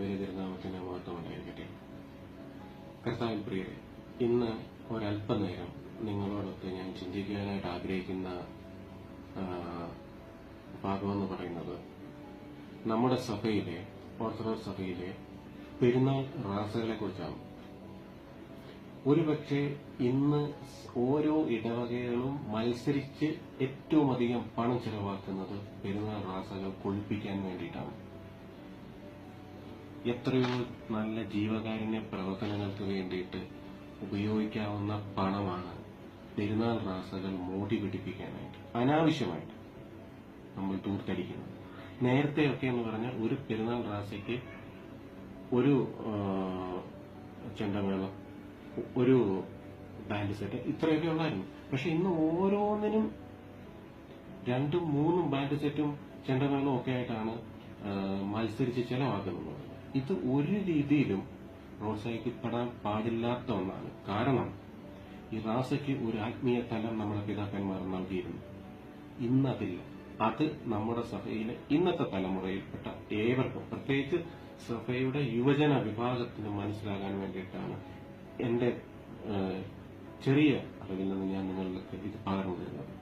വലിയ തിരുനാമത്തിന്റെ മഹത്വം ഉണ്ടായിരിക്കട്ടെ കർത്താവിൽ പ്രിയരെ ഇന്ന് ഒരല്പനേരം നിങ്ങളോടൊത്ത് ഞാൻ ചിന്തിക്കാനായിട്ട് ആഗ്രഹിക്കുന്ന ഭാഗമെന്ന് പറയുന്നത് നമ്മുടെ സഭയിലെ ഓർത്തഡോക്സ് സഭയിലെ പെരുന്നാൾ റാസകളെ കുറിച്ചാണ് ഒരുപക്ഷെ ഇന്ന് ഓരോ ഇടവകകളും മത്സരിച്ച് ഏറ്റവും അധികം പണം ചെലവാക്കുന്നത് പെരുന്നാൾ റാസകൾ കൊഴിപ്പിക്കാൻ വേണ്ടിയിട്ടാണ്. എത്രയോ നല്ല ജീവകാരുണ്യ പ്രവർത്തനങ്ങൾക്ക് വേണ്ടിയിട്ട് ഉപയോഗിക്കാവുന്ന പണമാണ് പെരുന്നാൾ റാസകൾ മോടി പിടിപ്പിക്കാനായിട്ട് അനാവശ്യമായിട്ട് നമ്മൾ ദൂർത്തടിക്കുന്നത് നേരത്തെയൊക്കെ എന്ന് പറഞ്ഞാൽ ഒരു പെരുന്നാൾ റാസയ്ക്ക് ഒരു ചെണ്ടമേളം ഒരു ബാൻഡ് സെറ്റ് ഇത്രയൊക്കെ ഉള്ളായിരുന്നു. പക്ഷെ ഇന്ന് ഓരോന്നിനും രണ്ടും മൂന്നും ബാൻഡ് സെറ്റും ചെണ്ടമേളവും ഒക്കെ ആയിട്ടാണ് മത്സരിച്ച് ചെലവാക്കുന്നത്. ഇത് ഒരു രീതിയിലും പ്രോത്സാഹിക്കപ്പെടാൻ പാടില്ലാത്ത ഒന്നാണ്. കാരണം ഈ റാസയ്ക്ക് ഒരു ആത്മീയ തലം നമ്മുടെ പിതാക്കന്മാർ നൽകിയിരുന്നു. ഇന്നതില്ല അത് നമ്മുടെ സഭയിലെ ഇന്നത്തെ തലമുറയിൽപ്പെട്ട ഏവർക്കും പ്രത്യേകിച്ച് സഭയുടെ യുവജന വിഭാഗത്തിന് മനസ്സിലാകാൻ വേണ്ടിയിട്ടാണ് എന്റെ ചെറിയ അറിവിൽ നിന്ന് ഞാൻ നിങ്ങൾക്ക് ഇത് പകർന്നു തരുന്നത്.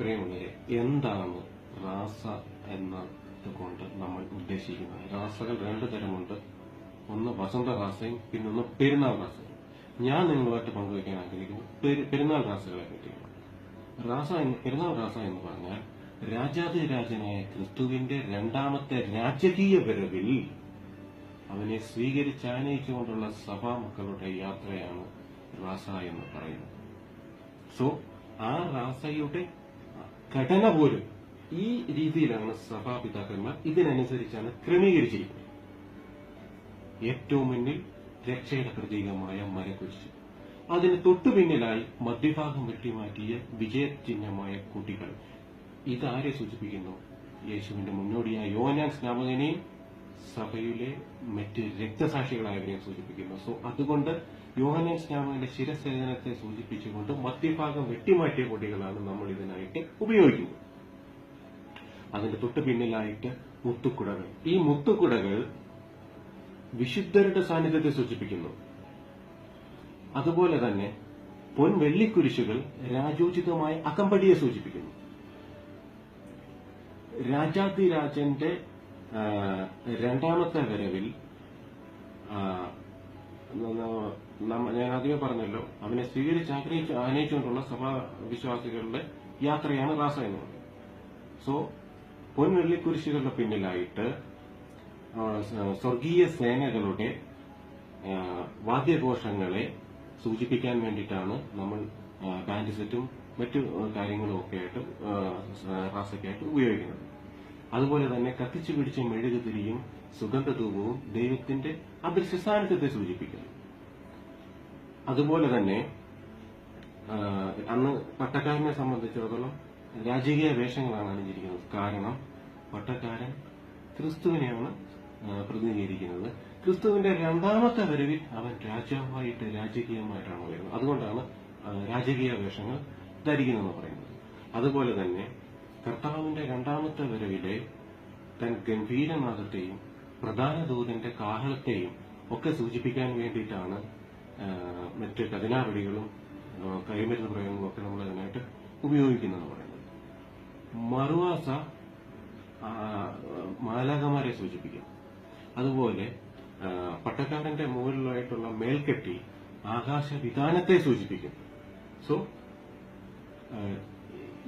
പ്രിയമുള്ളവരെ എന്താണ് റാസ എന്ന കൊണ്ട് നമ്മൾ ഉദ്ദേശിക്കുന്നത്? റാസകൾ രണ്ടു തരമുണ്ട്. ഒന്ന് വസന്ത റാസയും പിന്നൊന്ന് പെരുന്നാൾ റാസയും. ഞാൻ നിങ്ങളുമായിട്ട് പങ്കുവയ്ക്കാൻ ആഗ്രഹിക്കുന്നു. പെരു- പെരുന്നാൾ റാസകളെ പറ്റിയാണ്. റാസ പെരുന്നാൾ റാസ എന്ന് പറഞ്ഞാൽ രാജാതിരാജനായ ക്രിസ്തുവിന്റെ രണ്ടാമത്തെ രാജകീയ വരവിൽ അവനെ സ്വീകരിച്ചാനയിച്ചുകൊണ്ടുള്ള സഭാ മക്കളുടെ യാത്രയാണ് റാസ എന്ന് പറയുന്നത്. സോ ആ റാസയുടെ ഘടന പോലും ഈ രീതിയിലാണ് സഭാപിതാക്കന്മാർ ഇതിനനുസരിച്ചാണ് ക്രമീകരിച്ചിരിക്കുന്നത്. ഏറ്റവും മുന്നിൽ രക്ഷയുടെ പ്രതീകമായ മരക്കുരിശ്. അതിന് തൊട്ടു പിന്നിലായി മധ്യഭാഗം വെട്ടിമാറ്റിയ വിജയചിഹ്നമായ കുട്ടികൾ. ഇതാരെ സൂചിപ്പിക്കുന്നു? യേശുവിന്റെ മുന്നോടിയായ യോനാൻ സ്നാപകനെയും സഭയിലെ മറ്റ് രക്തസാക്ഷികളായവരെ സൂചിപ്പിക്കുന്നു. സോ അതുകൊണ്ട് യോഹനൻ സ്നാപകന്റെ ശിരസേചനത്തെ സൂചിപ്പിച്ചുകൊണ്ട് മധ്യഭാഗം വെട്ടിമാറ്റിയ കൊടികളാണ് നമ്മൾ ഇതിനായിട്ട് ഉപയോഗിക്കുന്നത്. അതിന്റെ തൊട്ടു പിന്നിലായിട്ട് മുത്തുക്കുടകൾ. ഈ മുത്തുക്കുടകൾ വിശുദ്ധരുടെ സാന്നിധ്യത്തെ സൂചിപ്പിക്കുന്നു. അതുപോലെ തന്നെ പൊൻ വെള്ളിക്കുരിശുകൾ രാജോചിതമായ അകമ്പടിയെ സൂചിപ്പിക്കുന്നു. രാജാതിരാജന്റെ രണ്ടാമത്തെ വരവിൽ ഞാൻ ആദ്യമേ പറഞ്ഞല്ലോ അവനെ സ്വീകരിച്ച് ആഗ്രഹിച്ച് ആനയിച്ചുകൊണ്ടുള്ള സഭാ വിശ്വാസികളുടെ യാത്രയാണ് റാസ എന്ന് പറയുന്നത് സോ പൊൻവെള്ളിക്കുരിശുകളുടെ പിന്നിലായിട്ട് സ്വർഗീയ സേനകളുടെ വാദ്യഘോഷങ്ങളെ സൂചിപ്പിക്കാൻ വേണ്ടിയിട്ടാണ് നമ്മൾ ബാൻഡ് സെറ്റും മറ്റു കാര്യങ്ങളും ഒക്കെ ആയിട്ട് റാസയ്ക്കായിട്ട് ഉപയോഗിക്കുന്നത്. അതുപോലെ തന്നെ കത്തിച്ചു പിടിച്ച മെഴുകുതിരിയും സുഗന്ധധൂപവും ദൈവത്തിന്റെ അദൃശ്യ സാന്നിധ്യത്തെ സൂചിപ്പിക്കുന്നു. അതുപോലെ തന്നെ അന്ന് പട്ടക്കാരനെ സംബന്ധിച്ചിടത്തോളം രാജകീയ വേഷങ്ങളാണ് അണിഞ്ഞിരിക്കുന്നത്. കാരണം പട്ടക്കാരൻ ക്രിസ്തുവിനെയാണ് പ്രതിനിധീകരിക്കുന്നത്. ക്രിസ്തുവിന്റെ രണ്ടാമത്തെ വരവിൽ അവൻ രാജാവായിട്ട് രാജകീയമായിട്ടാണ് വരുന്നത് അതുകൊണ്ടാണ് രാജകീയ വേഷങ്ങൾ ധരിക്കുന്നതെന്ന് പറയുന്നത്. അതുപോലെ തന്നെ കർത്താവിന്റെ രണ്ടാമത്തെ വരവിലെ തൻ ഗംഭീരനാഥത്തെയും പ്രധാന ദൂതന്റെ കാഹളത്തെയും ഒക്കെ സൂചിപ്പിക്കാൻ വേണ്ടിയിട്ടാണ് മറ്റ് കതിനാവടികളും ആ, കൈമരുന്ന് പ്രയോഗങ്ങളും ഒക്കെ നമ്മൾ അതിനായിട്ട് ഉപയോഗിക്കുന്നതെന്ന് പറയുന്നത്. മറുവാസ മാലാകമാരെ സൂചിപ്പിക്കും അതുപോലെ പട്ടക്കാരന്റെ മുകളിലായിട്ടുള്ള മേൽക്കെട്ടി ആകാശവിധാനത്തെ സൂചിപ്പിക്കും സോ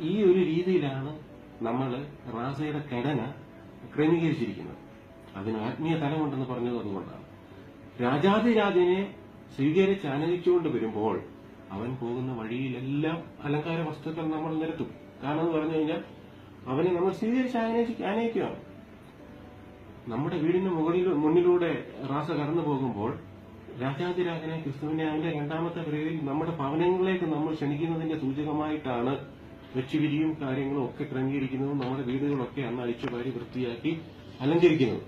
ഈ ഒരു രീതിയിലാണ് നമ്മൾ റാസയുടെ ഘടന ക്രമീകരിച്ചിരിക്കുന്നത് അതിന് ആത്മീയ തലമുണ്ടെന്ന് പറഞ്ഞത് അതുകൊണ്ടാണ്. രാജാതിരാജനെ സ്വീകരിച്ച് അനയിച്ചുകൊണ്ട് വരുമ്പോൾ അവൻ പോകുന്ന വഴിയിലെല്ലാം അലങ്കാര വസ്തുക്കൾ നമ്മൾ നിരത്തും. കാരണം എന്ന് പറഞ്ഞു കഴിഞ്ഞാൽ അവനെ നമ്മൾ സ്വീകരിച്ച് ആനയിക്കുകയാണ് നമ്മുടെ വീടിന്റെ മുകളിൽ മുന്നിലൂടെ റാസ കടന്നു പോകുമ്പോൾ രാജാതിരാജനെ ക്രിസ്തുവിനെ അവന്റെ രണ്ടാമത്തെ പിറവിൽ നമ്മുടെ ഭവനങ്ങളിലേക്ക് നമ്മൾ ക്ഷണിക്കുന്നതിന്റെ സൂചകമായിട്ടാണ് വെച്ചുവിരിയും കാര്യങ്ങളും ഒക്കെ ക്രമീകരിക്കുന്നതും നമ്മുടെ വീടുകളൊക്കെ അന്ന് അഴിച്ചുപാരി വൃത്തിയാക്കി അലങ്കരിക്കുന്നത്.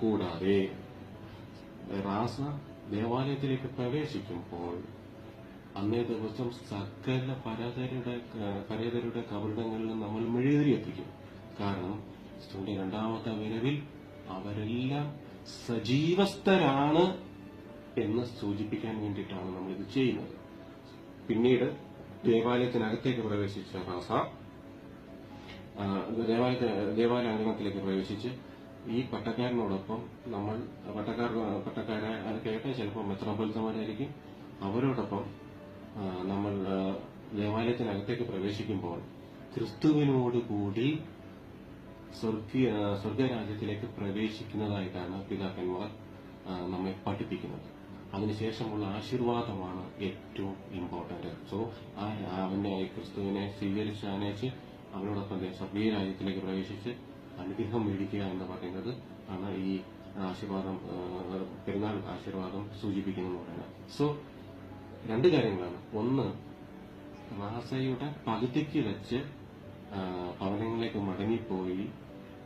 കൂടാതെ റാസ ദേവാലയത്തിലേക്ക് പ്രവേശിക്കുമ്പോൾ അന്നേ ദിവസം സകല പരതരുടെ പരേതരുടെ കബറിടങ്ങളിൽ നമ്മൾ മെഴുകുതിരി എത്തിക്കും. കാരണം ക്രിസ്തുവിന്റെ രണ്ടാമത്തെ വരവിൽ അവരെല്ലാം സജീവസ്ഥരാണ് എന്ന് സൂചിപ്പിക്കാൻ വേണ്ടിയിട്ടാണ് നമ്മൾ ഇത് ചെയ്യുന്നത്. പിന്നീട് ദേവാലയത്തിനകത്തേക്ക് പ്രവേശിച്ച റാസ ആ, ദേവാലയത്തെ ദേവാലയ അംഗത്തിലേക്ക് പ്രവേശിച്ച് ഈ പട്ടക്കാരനോടൊപ്പം നമ്മൾ പട്ടക്കാർ പട്ടക്കാരെ കേട്ട ചിലപ്പോൾ മെത്രോപൊലിത്തമാരായിരിക്കും അവരോടൊപ്പം നമ്മൾ ദേവാലയത്തിനകത്തേക്ക് പ്രവേശിക്കുമ്പോൾ ക്രിസ്തുവിനോട് കൂടി സ്വർഗീയ സ്വർഗരാജ്യത്തിലേക്ക് പ്രവേശിക്കുന്നതായിട്ടാണ് പിതാക്കന്മാർ നമ്മെ പഠിപ്പിക്കുന്നത്. അതിനുശേഷമുള്ള ആശീർവാദമാണ് ഏറ്റവും ഇമ്പോർട്ടന്റ് സോ ആ അവനെ ക്രിസ്തുവിനെ സ്വീകരിച്ച് ആനയിച്ച് അവനോടൊപ്പം സ്വർഗീയ രാജ്യത്തിലേക്ക് പ്രവേശിച്ച് അനുഗ്രഹം മേടിക്കുക എന്ന് പറയുന്നത് ആണ് ഈ ആശീർവാദം പെരുന്നാൾ ആശീർവാദം സൂചിപ്പിക്കുന്നത് പറയുന്നത്. സോ രണ്ട് കാര്യങ്ങളാണ്. ഒന്ന് മഹാസയുടെ പകുതിക്ക് വെച്ച് ഭവനങ്ങളിലേക്ക് മടങ്ങിപ്പോയി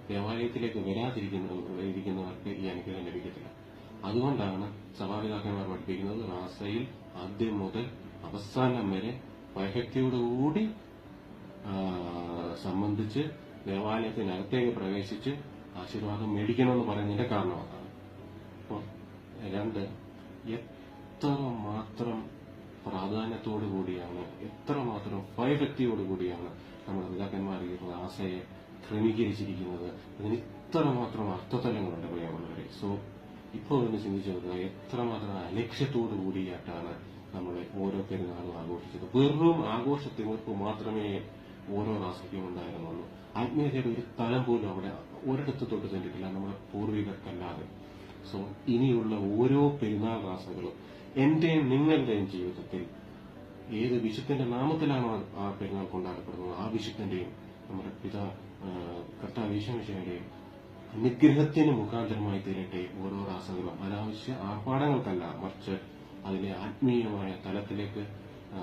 ദേവാലയത്തിലേക്ക് വരാതിരിക്കുന്ന ഇരിക്കുന്നവർക്ക് ഈ അനുഗ്രഹം ലഭിക്കത്തില്ല. അതുകൊണ്ടാണ് സഭാപിതാക്കന്മാർ പഠിപ്പിക്കുന്നത് റാസയിൽ ആദ്യം മുതൽ അവസാനം വരെ ആ, സംബന്ധിച്ച് ദേവാലയത്തിനകത്തേക്ക് പ്രവേശിച്ച് ആശീർവാദം മേടിക്കണമെന്ന് പറയുന്നതിന്റെ കാരണം അതാണ്. അപ്പോൾ രണ്ട് എത്ര മാത്രം പ്രാധാന്യത്തോടു കൂടിയാണ് എത്ര മാത്രം ഭയഭക്തിയോടു കൂടിയാണ് നമ്മുടെ പിതാക്കന്മാർ ഈ റാസയെ ക്രമീകരിച്ചിരിക്കുന്നത്? അതിന് ഇത്ര മാത്രം അർത്ഥതലങ്ങളുണ്ട് പ്രിയമുള്ളവരെ. സോ ഇപ്പോൾ ഒന്ന് ചിന്തിച്ചു നോക്കുക എത്രമാത്രം അലക്ഷ്യത്തോടു കൂടിയിട്ടാണ് നമ്മൾ ഓരോ പെരുന്നാളും ആഘോഷിച്ചത്. വെറും ആഘോഷത്തിങ്ങൾക്ക് മാത്രമേ ഓരോ റാസയ്ക്കും ഉണ്ടായിരുന്നുള്ളൂ. ആത്മീയതയുടെ ഒരു തലം പോലും അവിടെ ഒരിടത്ത് തൊട്ട് ചെന്നിട്ടില്ല നമ്മുടെ പൂർവികർക്കല്ലാതെ. സോ ഇനിയുള്ള ഓരോ പെരുന്നാൾ റാസകളും എന്റെയും നിങ്ങളുടെയും ജീവിതത്തിൽ ഏത് വിശുദ്ധന്റെ നാമത്തിലാണോ ആ പെരുന്നാൾ കൊണ്ടാടപ്പെടുന്നത്? ആ വിശുദ്ധന്റെയും നമ്മുടെ പിതാ കർത്താവ് ഈശ്വരയുടെയും അനുഗ്രഹത്തിന് മുഖാന്തരമായി തീരട്ടെ ഓരോ രാസങ്ങളും അനാവശ്യ ആർഭാടങ്ങൾക്കല്ല മറിച്ച് അതിലെ ആത്മീയമായ തലത്തിലേക്ക്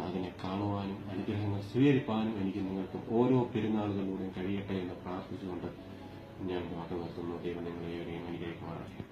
അതിനെ കാണുവാനും അനുഗ്രഹങ്ങൾ സ്വീകരിപ്പാനും എനിക്ക് നിങ്ങൾക്ക് ഓരോ പെരുന്നാളുകളിലൂടെയും കഴിയട്ടെ എന്ന് പ്രാർത്ഥിച്ചുകൊണ്ട് ഞാൻ വാക്ക് നിർത്തുന്നു. ദൈവം നിങ്ങളെ ഏവരെയും അനുഗ്രഹിക്കുമാറാകട്ടെ.